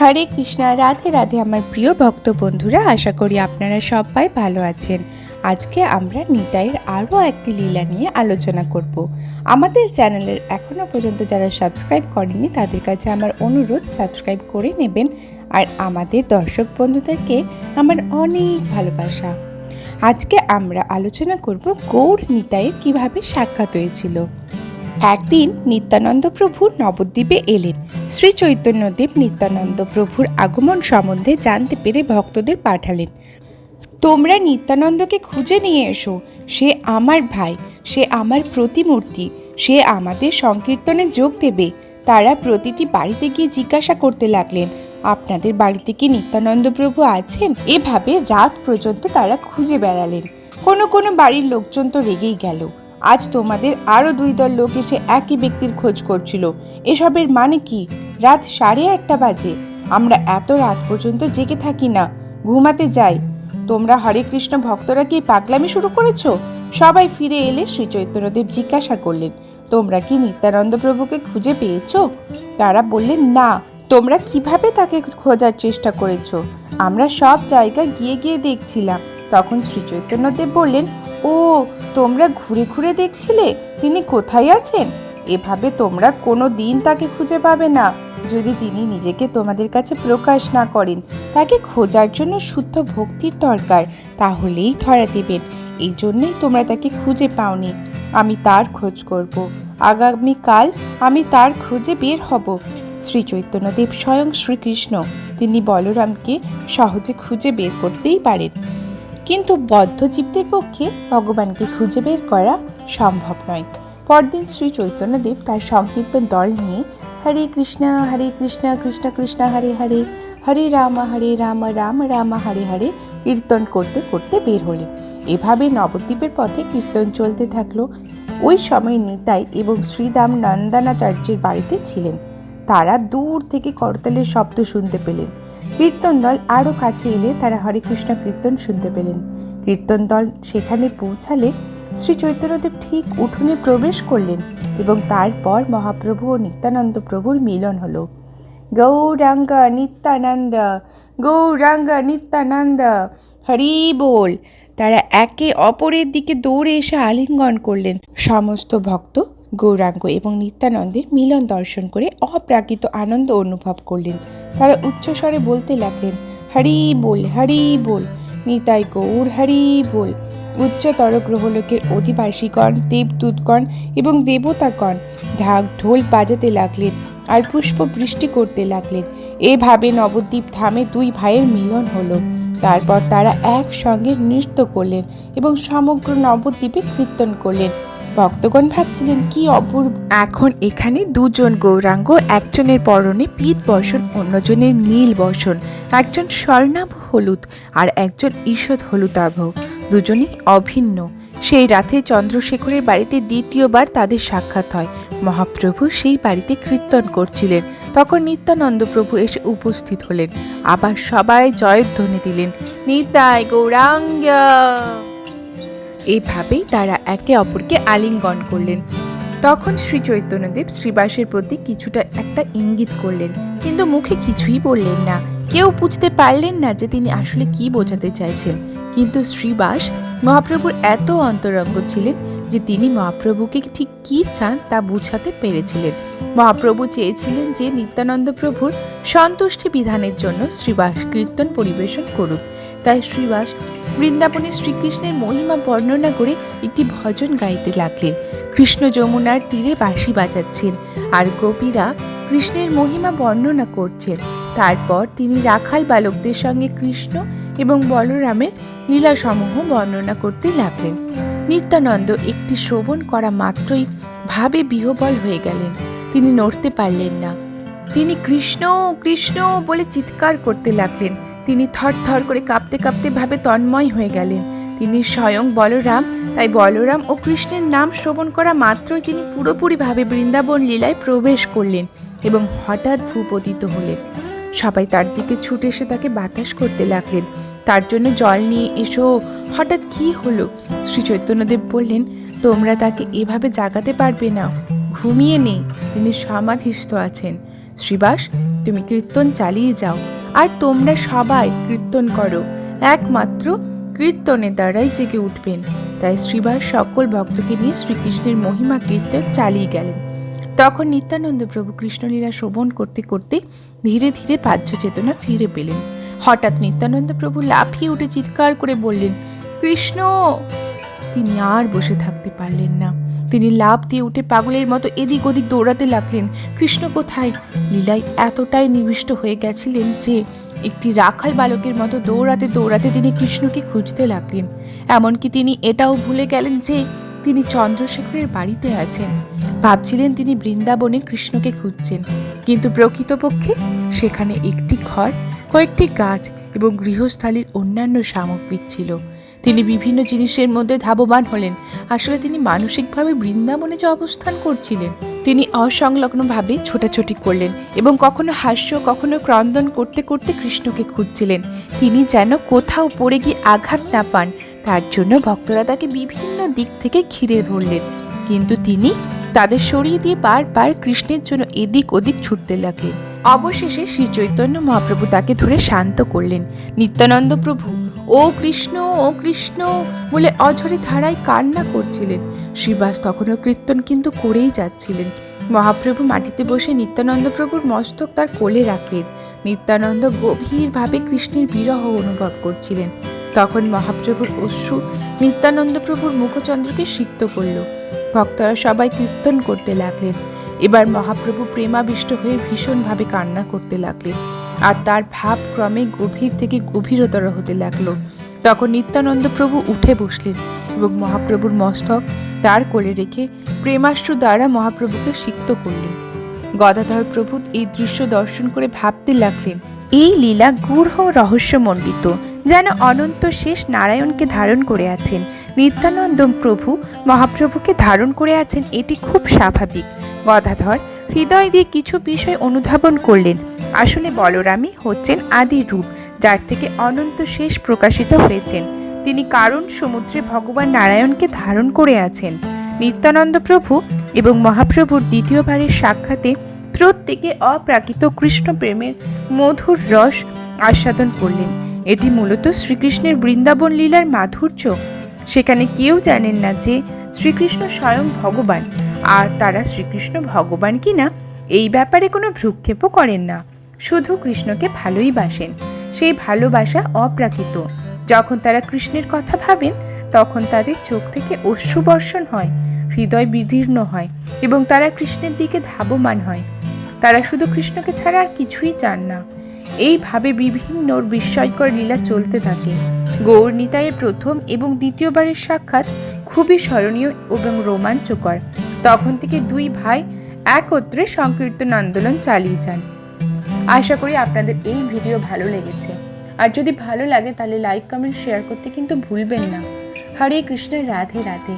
হরে কৃষ্ণা, রাধে রাধে আমার প্রিয় ভক্ত বন্ধুরা, আশা করি আপনারা সবাই ভালো আছেন। আজকে আমরা নিতাইয়ের আরও একটি লীলা নিয়ে আলোচনা করব। আমাদের চ্যানেলের এখনও পর্যন্ত যারা সাবস্ক্রাইব করেনি তাদের কাছে আমার অনুরোধ, সাবস্ক্রাইব করে নেবেন। আর আমাদের দর্শক বন্ধুদেরকে আমার অনেক ভালোবাসা। আজকে আমরা আলোচনা করব গৌর নিতাইয়ের কীভাবে সাক্ষাৎ হয়েছিল। একদিন নিত্যানন্দ প্রভু নবদ্বীপে এলেন। শ্রী চৈতন্যদেব নিত্যানন্দ প্রভুর আগমন সম্বন্ধে জানতে পেরে ভক্তদের পাঠালেন। তোমরা নিত্যানন্দকে খুঁজে নিয়ে এসো। সে আমার ভাই, সে আমার প্রতিমূর্তি, সে আমাদের সংকীর্তনে যোগ দেবে। তারা প্রতিটি বাড়িতে গিয়ে জিজ্ঞাসা করতে লাগলেন, আপনাদের বাড়িতে কি নিত্যানন্দ প্রভু আছেন? এভাবে রাত পর্যন্ত তারা খুঁজে বেড়ালেন। কোনো কোনো বাড়ির লোকজন তো রেগেই গেল। আজ তোমাদের আরও দুই দল লোক এসে একই ব্যক্তির খোঁজ করছিল। এসবের মানে কি? রাত সাড়ে আটটা বাজে। আমরা এত রাত পর্যন্ত জেগে থাকি না, ঘুমাতে যাই। তোমরা হরে কৃষ্ণ ভক্তরা কি পাগলামি শুরু করেছ? সবাই ফিরে এলে শ্রী চৈতন্যদেব জিজ্ঞাসা করলেন, তোমরা কি নিত্যানন্দ প্রভুকে খুঁজে পেয়েছ? তারা বললেন, না তোমরা কীভাবে তাকে খোঁজার চেষ্টা করেছ? আমরা সব জায়গায় গিয়ে গিয়ে দেখছিলাম। তখন শ্রী চৈতন্যদেব বললেন, ও, তোমরা ঘুরে ঘুরে দেখছিলে? তিনি কোথায় আছেন? এভাবে তোমরা কোনো দিন তাকে খুঁজে পাবে না। যদি তিনি নিজেকে তোমাদের কাছে প্রকাশ না করেন, তাকে খোঁজার জন্য শুদ্ধ ভক্তির দরকার, তাহলেই ধরা দেবেন। এই জন্যই তোমরা তাকে খুঁজে পাওনি। আমি তার খোঁজ করব। আগামীকাল আমি তার খোঁজে বের হব। শ্রী চৈতন্যদেব স্বয়ং শ্রীকৃষ্ণ। তিনি বলরামকে সহজে খুঁজে বের করতেই পারেন। কিন্তু বদ্ধজীবদের পক্ষে ভগবানকে খুঁজে বের করা সম্ভব নয়। পরদিন শ্রী চৈতন্যদেব তার সংকীর্তন দল নিয়ে হরে কৃষ্ণ হরে কৃষ্ণ কৃষ্ণ কৃষ্ণ, হরে হরে হরে রাম হরে রাম রাম রাম, হরে হরে কীর্তন করতে করতে বের হলেন। এভাবে নবদ্বীপের পথে কীর্তন চলতে থাকল। ওই সময় নিতাই এবং শ্রীদাম নন্দনাচার্যের বাড়িতে ছিলেন। তারা দূর থেকে করতালের শব্দ শুনতে পেলেন। কীর্তন দল আরও কাছে এলে তারা হরে কৃষ্ণ কীর্তন শুনতে পেলেন। কীর্তন দল সেখানে পৌঁছালে শ্রী চৈতন্যদেব ঠিক উঠোনে প্রবেশ করলেন এবং তারপর মহাপ্রভু ও নিত্যানন্দ প্রভুর মিলন হলো। গৌরাঙ্গ নিত্যানন্দ গৌরাঙ্গ নিত্যানন্দ, হরি বল। তারা একে অপরের দিকে দৌড়ে এসে আলিঙ্গন করলেন। সমস্ত ভক্ত গৌরাঙ্গ এবং নিত্যানন্দের মিলন দর্শন করে অপ্রাকৃত আনন্দ অনুভব করলেন। তারা উচ্চস্বরে বলতে লাগলেন, হরি বল হরি বল, নিতাই গৌর, হরি বল। উচ্চতর গ্রহলোকের অধিবাসীগণ, দেবদূতগণ এবং দেবতাগণ ঢাক ঢোল বাজাতে লাগলেন আর পুষ্প বৃষ্টি করতে লাগলেন। এভাবে নবদ্বীপ ধামে দুই ভাইয়ের মিলন হলো। তারপর তারা একসঙ্গে নৃত্য করলেন এবং সমগ্র নবদ্বীপে কীর্তন করলেন। ভক্তগণ ভাবছিলেন, কি অপূর্ব। এখন এখানে দুজন গৌরাঙ্গ, একজনের পরনে পিত বসন, অন্যজনের নীল বসন, একজন স্বর্ণাভ হলুদ আর একজন ঈষৎ হলুদাভ। দুজনেই অভিন্ন। সেই রাতে চন্দ্রশেখরের বাড়িতে দ্বিতীয়বার তাদের সাক্ষাৎ হয়। মহাপ্রভু সেই বাড়িতে কীর্তন করছিলেন। তখন নিত্যানন্দ প্রভু এসে উপস্থিত হলেন। আবার সবাই জয়ধ্বনি দিলেন, নিতাই গৌরাঙ্গ! এইভাবেই তারা একে অপরকে আলিঙ্গন করলেন। তখন শ্রী চৈতন্যদেব শ্রীবাসের প্রতি কিছুটা একটা ইঙ্গিত করলেন। কিন্তু মুখে কিছুই বললেন না। কেউ বুঝতে পারলেন না যে তিনি আসলে কি বোঝাতে চাইছেন। কিন্তু শ্রীবাস মহাপ্রভুর এত অন্তরঙ্গ ছিলেন যে তিনি মহাপ্রভুকে ঠিক কি চান তা বুঝাতে পেরেছিলেন। মহাপ্রভু চেয়েছিলেন যে নিত্যানন্দ প্রভুর সন্তুষ্টি বিধানের জন্য শ্রীবাস কীর্তন পরিবেশন করুক। তাই শ্রীবাস বৃন্দাবনে শ্রীকৃষ্ণের মহিমা বর্ণনা করে একটি ভজন গাইতে লাগলেন। কৃষ্ণ যমুনার তীরে বাঁশি বাজাচ্ছেন আর গোপীরা কৃষ্ণের মহিমা বর্ণনা করছেন। তারপর তিনি রাখাল বালকদের সঙ্গে কৃষ্ণ এবং বলরামের লীলাসমূহ বর্ণনা করতে লাগলেন। নিত্যানন্দ একটি শ্রবণ করা মাত্রই ভাবে বিহবল হয়ে গেলেন। তিনি নড়তে পারলেন না। তিনি কৃষ্ণ কৃষ্ণ বলে চিৎকার করতে লাগলেন। তিনি থরথর করে কাঁপতে কাঁপতে ভাবে তন্ময় হয়ে গেলেন। তিনি স্বয়ং বলরাম, তাই বলরাম ও কৃষ্ণের নাম শ্রবণ করা মাত্রই তিনি পুরোপুরিভাবে বৃন্দাবন লীলায় প্রবেশ করলেন এবং হঠাৎ ভূপতিত হলেন। সবাই তার দিকে ছুটে এসে তাকে বাতাস করতে লাগলেন। তার জন্য জল নিয়ে এসো, হঠাৎ কি হলো? শ্রী চৈতন্যদেব বললেন, তোমরা তাকে এভাবে জাগাতে পারবে না, ঘুমিয়ে নেই, তিনি সমাধিস্থ আছেন। শ্রীবাস, তুমি কীর্তন চালিয়ে যাও। আর তোমরা সবাই কীর্তন করো। একমাত্র কীর্তনের দ্বারাই জেগে উঠবেন। তাই শ্রীবার সকল ভক্তকে নিয়ে শ্রীকৃষ্ণের মহিমা কীর্তন চালিয়ে গেলেন। তখন নিত্যানন্দ প্রভু কৃষ্ণলীলা শ্রবণ করতে করতে ধীরে ধীরে বাহ্য চেতনা ফিরে পেলেন। হঠাৎ নিত্যানন্দ প্রভু লাফিয়ে উঠে চিৎকার করে বললেন, কৃষ্ণ! তিনি আর বসে থাকতে পারলেন না। তিনি লাভ দিয়ে উঠে পাগলের মতো এদিক ওদিক দৌড়াতে লাগলেন। কৃষ্ণ কোথায়? লীলায় এতটাই নিবিষ্ট হয়ে গেছিলেন যে, একটি রাখাল বালকের মতো দৌড়াতে দৌড়াতে তিনি কৃষ্ণকে খুঁজতে লাগলেন। এমনকি তিনি এটাও ভুলে গেলেন যে, তিনি চন্দ্রশেখরের বাড়িতে আছেন। ভাবছিলেন তিনি বৃন্দাবনে কৃষ্ণকে খুঁজছেন। কিন্তু প্রকৃতপক্ষে সেখানে একটি ঘর, কয়েকটি গাছ এবং গৃহস্থালির অন্যান্য সামগ্রী ছিল। তিনি বিভিন্ন জিনিসের মধ্যে ধাবমান হলেন। আসলে তিনি মানসিকভাবে বৃন্দাবনে যে অবস্থান করছিলেন, তিনি অসংলগ্নভাবে ছোটাছুটি করলেন এবং কখনো হাস্য, কখনো ক্রন্দন করতে করতে কৃষ্ণকে খুঁজছিলেন। তিনি যেন কোথাও পড়ে গিয়ে আঘাত না পান, তার জন্য ভক্তরা তাকে বিভিন্ন দিক থেকে ঘিরে ধরলেন। কিন্তু তিনি তাদের সরিয়ে দিয়ে বারবার কৃষ্ণের জন্য এদিক ওদিক ছুটতে লাগলেন। অবশেষে শ্রী চৈতন্য মহাপ্রভু তাকে ধরে শান্ত করলেন। নিত্যানন্দ প্রভু ও কৃষ্ণ ও কৃষ্ণ বলে অঝরে ধারায় কান্না করছিলেন। শ্রীবাস তখনও কীর্তন কিন্তু করেই যাচ্ছিলেন। মহাপ্রভু মাটিতে বসে নিত্যানন্দ প্রভুর মস্তক তার কোলে রাখলেন নিত্যানন্দ গভীরভাবে কৃষ্ণের বিরহ অনুভব করছিলেন। তখন মহাপ্রভুর অশ্রু নিত্যানন্দ প্রভুর মুখচন্দ্রকে সিক্ত করল। ভক্তরা সবাই কীর্তন করতে লাগলেন। এবার মহাপ্রভু প্রেমাবিষ্ট হয়ে ভীষণভাবে কান্না করতে লাগলেন। আর তার ভাব ক্রমে গভীর থেকে গভীরতর হতে লাগল। তখন নিত্যানন্দ প্রভু উঠে বসলেন এবং মহাপ্রভুর মস্তক তার কোলে রেখে প্রেমাশ্রু দ্বারা মহাপ্রভুকে সিক্ত করলেন। গদাধর প্রভু এই দৃশ্য দর্শন করে ভাবতে লাগলেন, এই লীলা গূঢ় রহস্যমণ্ডিত, যেন অনন্ত শেষ নারায়ণকে ধারণ করে আছেন। নিত্যানন্দ প্রভু মহাপ্রভুকে ধারণ করে আছেন, এটি খুব স্বাভাবিক। গদাধর হৃদয় দিয়ে কিছু বিষয় অনুধাবন করলেন। আসলে বলরামই হচ্ছেন আদি রূপ, যার থেকে অনন্ত শেষ প্রকাশিত হয়েছেন। তিনি কারণ সমুদ্রে ভগবান নারায়ণকে ধারণ করে আছেন। নিত্যানন্দ প্রভু এবং মহাপ্রভুর দ্বিতীয়বারের সাক্ষাতে প্রত্যেকে অপ্রাকৃত কৃষ্ণ প্রেমের মধুর রস আস্বাদন করলেন। এটি মূলত শ্রীকৃষ্ণের বৃন্দাবন লীলার মাধুর্য। সেখানে কেউ জানেন না যে শ্রীকৃষ্ণ স্বয়ং ভগবান, আর তারা শ্রীকৃষ্ণ ভগবান কিনা, এই ব্যাপারে কোনো ভ্রুক্ষেপও করেন না। শুধু কৃষ্ণকে ভালোই বাসেন। সেই ভালোবাসা অপ্রাকৃত। যখন তারা কৃষ্ণের কথা ভাবেন, তখন তাদের চোখ থেকে অশ্রুবর্ষণ হয়, হৃদয় বিদীর্ণ হয় এবং তারা কৃষ্ণের দিকে ধাবমান হয়। তারা শুধু কৃষ্ণকে ছাড়া আর কিছুই চান না। এইভাবে বিভিন্ন বিস্ময়কর লীলা চলতে থাকে। গৌর নিতাইয়ের প্রথম এবং দ্বিতীয়বারের সাক্ষাৎ খুবই স্মরণীয় এবং রোমাঞ্চকর। তখন থেকে দুই ভাই একত্রে সংকীর্তন আন্দোলন চালিয়ে যান। আশা করি আপনাদের এই ভিডিও ভালো লেগেছে। আর যদি ভালো লাগে তাহলে লাইক কমেন্ট শেয়ার করতে কিন্তু ভুলবেন না। হরে কৃষ্ণের রাধে রাধে।